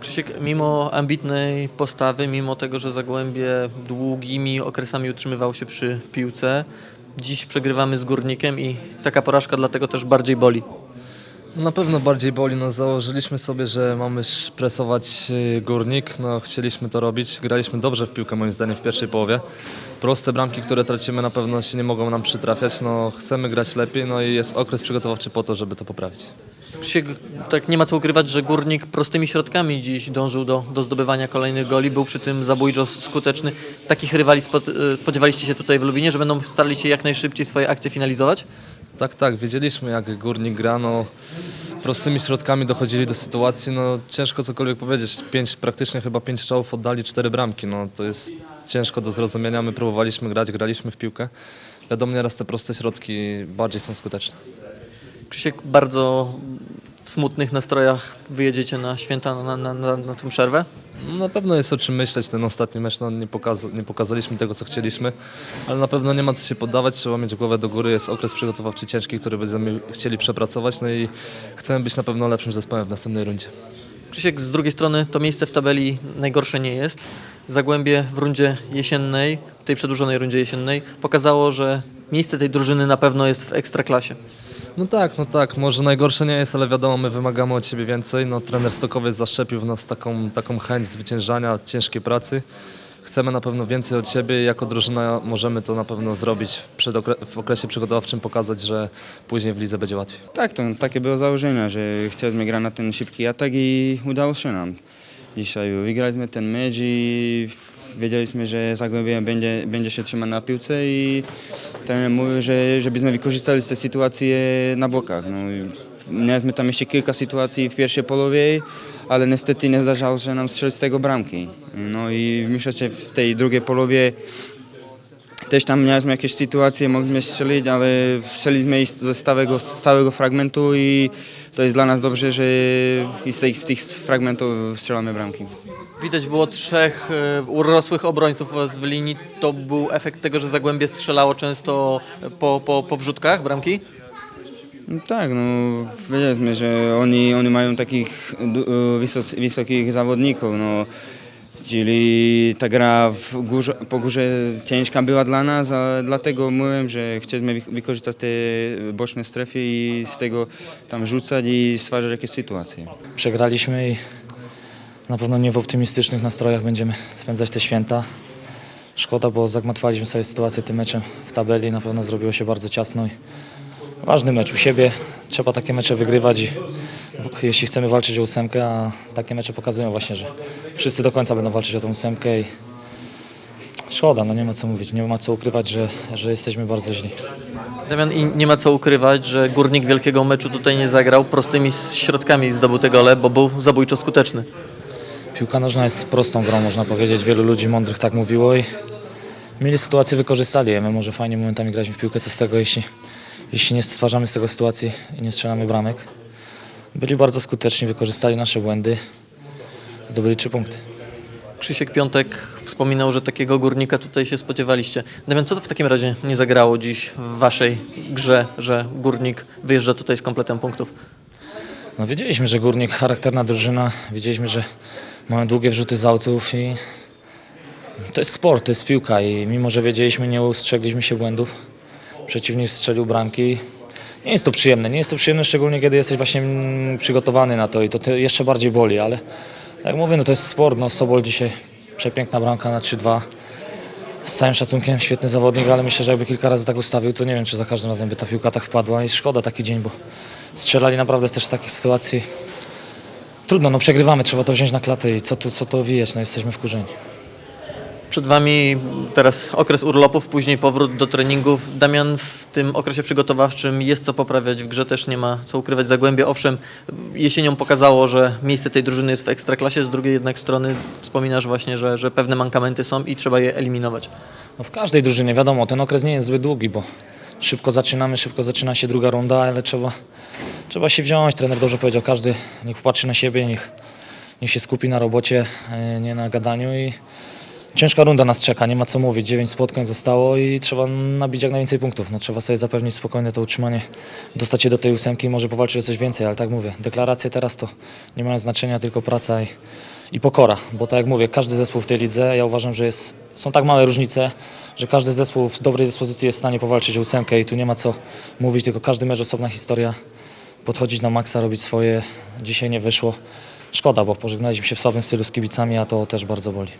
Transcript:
Krzysiek, mimo ambitnej postawy, mimo tego, że Zagłębie długimi okresami utrzymywało się przy piłce, dziś przegrywamy z Górnikiem i taka porażka dlatego też bardziej boli. Na pewno bardziej boli. No, założyliśmy sobie, że mamy presować y, górnik. No, chcieliśmy to robić. Graliśmy dobrze w piłkę moim zdaniem w pierwszej połowie. Proste bramki, które tracimy na pewno się nie mogą nam przytrafiać. No, chcemy grać lepiej, no i jest okres przygotowawczy po to, żeby to poprawić. Krzysiek, tak nie ma co ukrywać, że Górnik prostymi środkami dziś dążył do, do zdobywania kolejnych goli, był przy tym zabójczo skuteczny. Takich rywali spod, y, spodziewaliście się tutaj w Lubinie, że będą starali się jak najszybciej swoje akcje finalizować? Tak, tak, wiedzieliśmy jak górnik gra, no, prostymi środkami dochodzili do sytuacji, no ciężko cokolwiek powiedzieć, pięć, praktycznie chyba pięć strzałów oddali, cztery bramki, no to jest ciężko do zrozumienia, my próbowaliśmy grać, graliśmy w piłkę, wiadomo nieraz te proste środki bardziej są skuteczne. Krzysiek, bardzo w smutnych nastrojach wyjedziecie na święta, na, na, na, na tę przerwę? Na pewno jest o czym myśleć, ten ostatni mecz no, nie, pokaza nie pokazaliśmy tego co chcieliśmy, ale na pewno nie ma co się poddawać, trzeba mieć głowę do góry, jest okres przygotowawczy ciężki, który będziemy chcieli przepracować, no i chcemy być na pewno lepszym zespołem w następnej rundzie. Krzysiek, z drugiej strony to miejsce w tabeli najgorsze nie jest. Zagłębie w rundzie jesiennej, tej przedłużonej rundzie jesiennej, pokazało, że miejsce tej drużyny na pewno jest w ekstraklasie. No tak, no tak, może najgorsze nie jest, ale wiadomo, my wymagamy od siebie więcej. No, trener Stokowiec zaszczepił w nas taką, taką chęć zwyciężania, ciężkiej pracy. Chcemy na pewno więcej od siebie i jako drużyna możemy to na pewno zrobić w, w okresie przygotowawczym, pokazać, że później w lidze będzie łatwiej. Tak, to takie było założenie, że chcieliśmy grać na ten szybki atak i udało się nam. Dzisiaj wygraliśmy ten mecz i wiedzieliśmy, że Zagłębie będzie, będzie się trzymać na piłce i trener mówił, że żebyśmy wykorzystali te sytuacje na bokach. No, mieliśmy tam jeszcze kilka sytuacji w pierwszej połowie, ale niestety nie zdarzało się nam strzelić z tego bramki. No i myślę, że w tej drugiej połowie też tam mieliśmy jakieś sytuacje, mogliśmy strzelić, ale strzeliśmy ze stałego, z całego fragmentu i to jest dla nas dobrze, że z tych, z tych fragmentów strzelamy bramki. Widać było trzech e, urosłych obrońców w linii. To był efekt tego, że Zagłębie strzelało często po, po, po wrzutkach bramki? No tak, no wiedzieliśmy, że oni, oni mają takich du- wysok, wysokich zawodników, no, czyli ta gra w górze, po górze ciężka była dla nas, a dlatego mówiłem, że chcieliśmy wy- wykorzystać te boczne strefy i z tego tam rzucać i stwarzać jakieś sytuacje. Przegraliśmy i na pewno nie w optymistycznych nastrojach będziemy spędzać te święta. Szkoda, bo zagmatwaliśmy sobie sytuację tym meczem w tabeli. Na pewno zrobiło się bardzo ciasno i ważny mecz u siebie. Trzeba takie mecze wygrywać, i, jeśli chcemy walczyć o ósemkę, a takie mecze pokazują właśnie, że wszyscy do końca będą walczyć o tę ósemkę i szkoda, no nie ma co mówić, nie ma co ukrywać, że, że jesteśmy bardzo źli. Damian, i nie ma co ukrywać, że Górnik wielkiego meczu tutaj nie zagrał. Prostymi środkami zdobył te gole, bo był zabójczo skuteczny. Piłka nożna jest prostą grą, można powiedzieć. Wielu ludzi mądrych tak mówiło i mieli sytuację, wykorzystali. My może fajnie momentami graliśmy w piłkę, co z tego, jeśli, jeśli nie stwarzamy z tego sytuacji i nie strzelamy bramek. Byli bardzo skuteczni, wykorzystali nasze błędy, zdobyli trzy punkty. Krzysiek Piątek wspominał, że takiego górnika tutaj się spodziewaliście. Damian, co to w takim razie nie zagrało dziś w waszej grze, że górnik wyjeżdża tutaj z kompletem punktów? No, wiedzieliśmy, że Górnik charakterna drużyna, wiedzieliśmy, że mają długie wrzuty z autów i to jest sport, to jest piłka i mimo, że wiedzieliśmy, nie ustrzegliśmy się błędów. Przeciwnik strzelił bramki. Nie jest to przyjemne, nie jest to przyjemne szczególnie kiedy jesteś właśnie przygotowany na to i to jeszcze bardziej boli, ale jak mówię, no to jest sport, no Sobol dzisiaj przepiękna bramka na 3-2. Z całym szacunkiem, świetny zawodnik, ale myślę, że jakby kilka razy tak ustawił, to nie wiem, czy za każdym razem by ta piłka tak wpadła i szkoda taki dzień, bo strzelali naprawdę też z takich sytuacji. Trudno, no przegrywamy, trzeba to wziąć na klatę i co tu, co to wijać, no jesteśmy wkurzeni. Przed wami teraz okres urlopów, później powrót do treningów. Damian, w tym okresie przygotowawczym jest co poprawiać w grze, też nie ma co ukrywać Zagłębie. Owszem, jesienią pokazało, że miejsce tej drużyny jest w ekstraklasie, z drugiej jednak strony wspominasz właśnie, że, że pewne mankamenty są i trzeba je eliminować. No w każdej drużynie, wiadomo, ten okres nie jest zbyt długi, bo szybko zaczynamy, szybko zaczyna się druga runda, ale trzeba, trzeba się wziąć. Trener dobrze powiedział, każdy niech popatrzy na siebie, niech, niech się skupi na robocie, e, nie na gadaniu i ciężka runda nas czeka, nie ma co mówić. 9 spotkań zostało i trzeba nabić jak najwięcej punktów. No, trzeba sobie zapewnić spokojne to utrzymanie, dostać się do tej ósemki i może powalczyć o coś więcej, ale tak mówię, deklaracje teraz to nie mają znaczenia, tylko praca i, i pokora, bo tak jak mówię, każdy zespół w tej lidze, ja uważam, że jest, są tak małe różnice, że każdy zespół w dobrej dyspozycji jest w stanie powalczyć o ósemkę i tu nie ma co mówić, tylko każdy mecz osobna historia, podchodzić na maksa, robić swoje. Dzisiaj nie wyszło. Szkoda, bo pożegnaliśmy się w słabym stylu z kibicami, a to też bardzo boli.